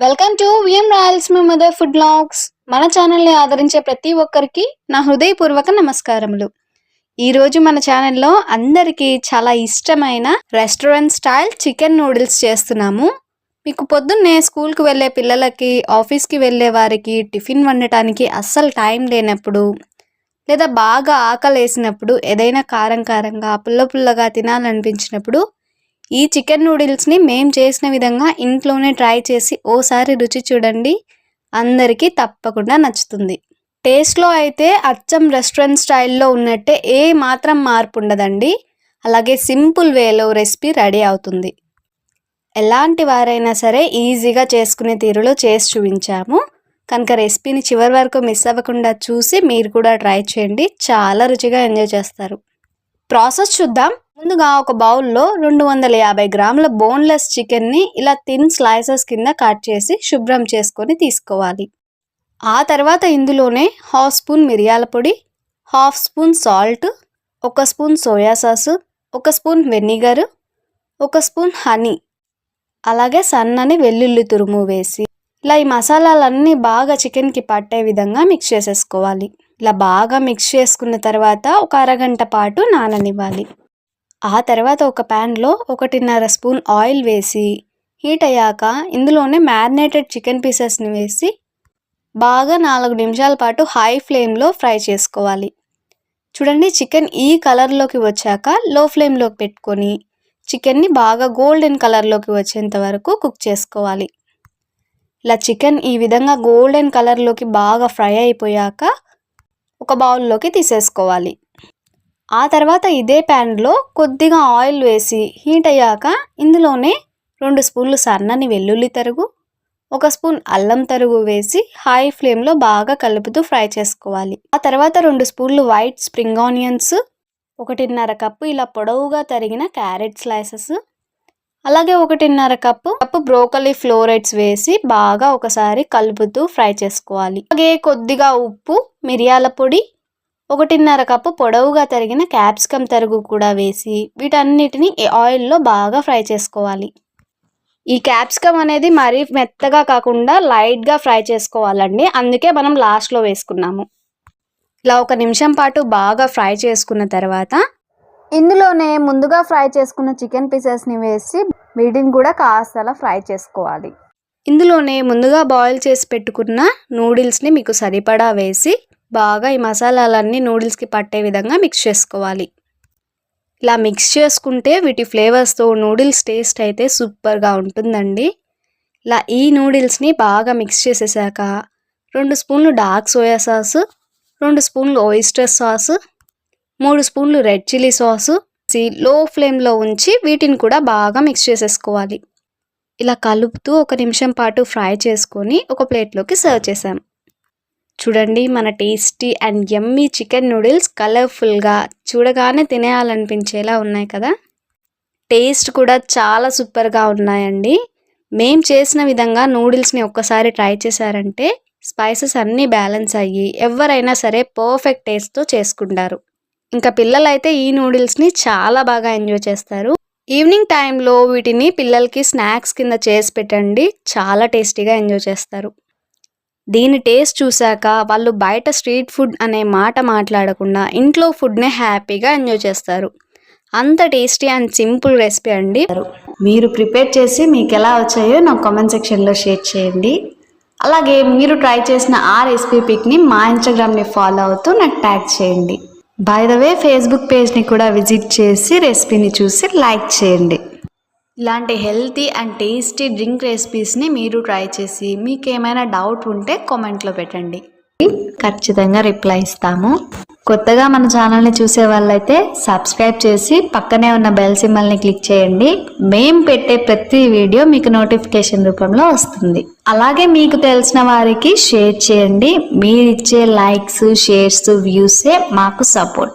Welcome to VM Rayalaseema mother food blogs మన ఛానల్ని ఆదరించే ప్రతి ఒక్కరికి నా హృదయపూర్వక నమస్కారములు. ఈరోజు మన ఛానల్లో అందరికీ చాలా ఇష్టమైన రెస్టారెంట్ స్టైల్ చికెన్ నూడిల్స్ చేస్తున్నాము. మీకు పొద్దున్నే స్కూల్కి వెళ్ళే పిల్లలకి ఆఫీస్కి వెళ్ళే వారికి టిఫిన్ వండటానికి అస్సలు టైం లేనప్పుడు లేదా బాగా ఆకలి వేసినప్పుడు ఏదైనా కారం కారంగా పుల్ల పుల్లగా తినాలనిపించినప్పుడు ఈ చికెన్ నూడిల్స్ని మేము చేసిన విధంగా ఇంట్లోనే ట్రై చేసి ఓసారి రుచి చూడండి. అందరికీ తప్పకుండా నచ్చుతుంది. టేస్ట్లో అయితే అచ్చం రెస్టారెంట్ స్టైల్లో ఉన్నట్టే ఏ మాత్రం మార్పు ఉండదండి. అలాగే సింపుల్ వేలో రెసిపీ రెడీ అవుతుంది. ఎలాంటి వారైనా సరే ఈజీగా చేసుకునే తీరులో చేసి చూపించాము. కనుక రెసిపీని చివరి వరకు మిస్ అవ్వకుండా చూసి మీరు కూడా ట్రై చేయండి. చాలా రుచిగా ఎంజాయ్ చేస్తారు. ప్రాసెస్ చూద్దాం. ముందుగా ఒక బౌల్లో రెండు వందల యాభై గ్రాముల బోన్లెస్ చికెన్ని ఇలా థిన్ స్లైసెస్ కింద కట్ చేసి శుభ్రం చేసుకొని తీసుకోవాలి. ఆ తర్వాత ఇందులోనే హాఫ్ స్పూన్ మిరియాల పొడి హాఫ్ స్పూన్ సాల్ట్ ఒక స్పూన్ సోయా సాస్ ఒక స్పూన్ వెనిగర్ ఒక స్పూన్ హనీ అలాగే సన్నని వెల్లుల్లి తురుము వేసి ఇలా ఈ మసాలాలన్నీ బాగా చికెన్కి పట్టే విధంగా మిక్స్ చేసేసుకోవాలి. ఇలా బాగా మిక్స్ చేసుకున్న తర్వాత ఒక అరగంట పాటు నాననివ్వాలి. ఆ తర్వాత ఒక ప్యాన్లో ఒకటిన్నర స్పూన్ ఆయిల్ వేసి హీట్ అయ్యాక ఇందులోనే మ్యారినేటెడ్ చికెన్ పీసెస్ని వేసి బాగా నాలుగు నిమిషాల పాటు హై ఫ్లేమ్లో ఫ్రై చేసుకోవాలి. చూడండి చికెన్ ఈ కలర్లోకి వచ్చాక లో ఫ్లేమ్లోకి పెట్టుకొని చికెన్ని బాగా గోల్డెన్ కలర్లోకి వచ్చేంత వరకు కుక్ చేసుకోవాలి. ఇలా చికెన్ ఈ విధంగా గోల్డెన్ కలర్లోకి బాగా ఫ్రై అయిపోయాక ఒక బౌల్లోకి తీసేసుకోవాలి. ఆ తర్వాత ఇదే ప్యాన్లో కొద్దిగా ఆయిల్ వేసి హీట్ అయ్యాక ఇందులోనే రెండు స్పూన్లు సన్నని వెల్లుల్లి తరుగు ఒక స్పూన్ అల్లం తరుగు వేసి హై ఫ్లేమ్లో బాగా కలుపుతూ ఫ్రై చేసుకోవాలి. ఆ తర్వాత రెండు స్పూన్లు వైట్ స్ప్రింగ్ ఆనియన్స్ ఒకటిన్నర కప్పు ఇలా పొడవుగా తరిగిన క్యారెట్ స్లైసెస్ అలాగే ఒకటిన్నర కప్పు కప్పు బ్రోకలీ ఫ్లోరైడ్స్ వేసి బాగా ఒకసారి కలుపుతూ ఫ్రై చేసుకోవాలి. అలాగే కొద్దిగా ఉప్పు మిరియాల పొడి ఒకటిన్నర కప్పు పొడవుగా తరిగిన క్యాప్సికమ్ తరుగు కూడా వేసి వీటన్నిటిని ఆయిల్లో బాగా ఫ్రై చేసుకోవాలి. ఈ క్యాప్సికమ్ అనేది మరీ మెత్తగా కాకుండా లైట్గా ఫ్రై చేసుకోవాలండి. అందుకే మనం లాస్ట్లో వేసుకున్నాము. ఇలా ఒక నిమిషం పాటు బాగా ఫ్రై చేసుకున్న తర్వాత ఇందులోనే ముందుగా ఫ్రై చేసుకున్న చికెన్ పీసెస్ని వేసి వీటిని కూడా కాస్త ఫ్రై చేసుకోవాలి. ఇందులోనే ముందుగా బాయిల్ చేసి పెట్టుకున్న నూడిల్స్ని మీకు సరిపడా వేసి బాగా ఈ మసాలాలన్నీ నూడిల్స్కి పట్టే విధంగా మిక్స్ చేసుకోవాలి. ఇలా మిక్స్ చేసుకుంటే వీటి ఫ్లేవర్స్తో నూడిల్స్ టేస్ట్ అయితే సూపర్గా ఉంటుందండి. ఇలా ఈ నూడిల్స్ని బాగా మిక్స్ చేసేసాక రెండు స్పూన్లు డార్క్ సోయా సాస్ రెండు స్పూన్లు ఓయిస్టర్ సాస్ మూడు స్పూన్లు రెడ్ చిల్లీ సాసు లో ఫ్లేమ్లో ఉంచి వీటిని కూడా బాగా మిక్స్ చేసేసుకోవాలి. ఇలా కలుపుతూ ఒక నిమిషం పాటు ఫ్రై చేసుకొని ఒక ప్లేట్లోకి సర్వ్ చేసాం. చూడండి మన tasty and yummy chicken noodles కలర్ఫుల్గా చూడగానే తినేయాలనిపించేలా ఉన్నాయి కదా? టేస్ట్ కూడా చాలా సూపర్గా ఉన్నాయండి. మేం చేసిన విధంగా నూడిల్స్ని ఒక్కసారి ట్రై చేశారంటే స్పైసెస్ అన్నీ బ్యాలెన్స్ అయ్యి ఎవరైనా సరే పర్ఫెక్ట్ టేస్ట్తో చేసుకుంటారు. ఇంకా పిల్లలైతే ఈ నూడిల్స్ని చాలా బాగా ఎంజాయ్ చేస్తారు. ఈవినింగ్ టైంలో వీటిని పిల్లలకి స్నాక్స్ కింద చేసి పెట్టండి చాలా టేస్టీగా ఎంజాయ్ చేస్తారు. దీని టేస్ట్ చూశాక వాళ్ళు బయట స్ట్రీట్ ఫుడ్ అనే మాట మాట్లాడకుండా ఇంట్లో ఫుడ్నే హ్యాపీగా ఎంజాయ్ చేస్తారు. అంత టేస్టీ అండ్ సింపుల్ రెసిపీ అండి. మీరు ప్రిపేర్ చేసి మీకు ఎలా వచ్చాయో నాకు కామెంట్ సెక్షన్లో షేర్ చేయండి. అలాగే మీరు ట్రై చేసిన ఆ రెసిపీ పిక్ని మా ఇన్స్టాగ్రామ్ని ఫాలో అవుతూ నాకు ట్యాగ్ చేయండి. బై ద వే ఫేస్బుక్ పేజ్ని కూడా విజిట్ చేసి రెసిపీని చూసి లైక్ చేయండి. ఇలాంటి హెల్తీ అండ్ టేస్టీ డ్రింక్ రెసిపీస్ని మీరు ట్రై చేసి మీకు ఏమైనా డౌట్ ఉంటే కామెంట్లో పెట్టండి. ఖచ్చితంగా రిప్లై ఇస్తాము. కొత్తగా మన ఛానల్ని చూసే వాళ్ళైతే సబ్స్క్రైబ్ చేసి పక్కనే ఉన్న బెల్ సింబల్ని క్లిక్ చేయండి. మేం పెట్టే ప్రతి వీడియో మీకు నోటిఫికేషన్ రూపంలో వస్తుంది. అలాగే మీకు తెలిసిన వారికి షేర్ చేయండి. మీరిచ్చే లైక్స్ షేర్స్ వ్యూసే మాకు సపోర్ట్.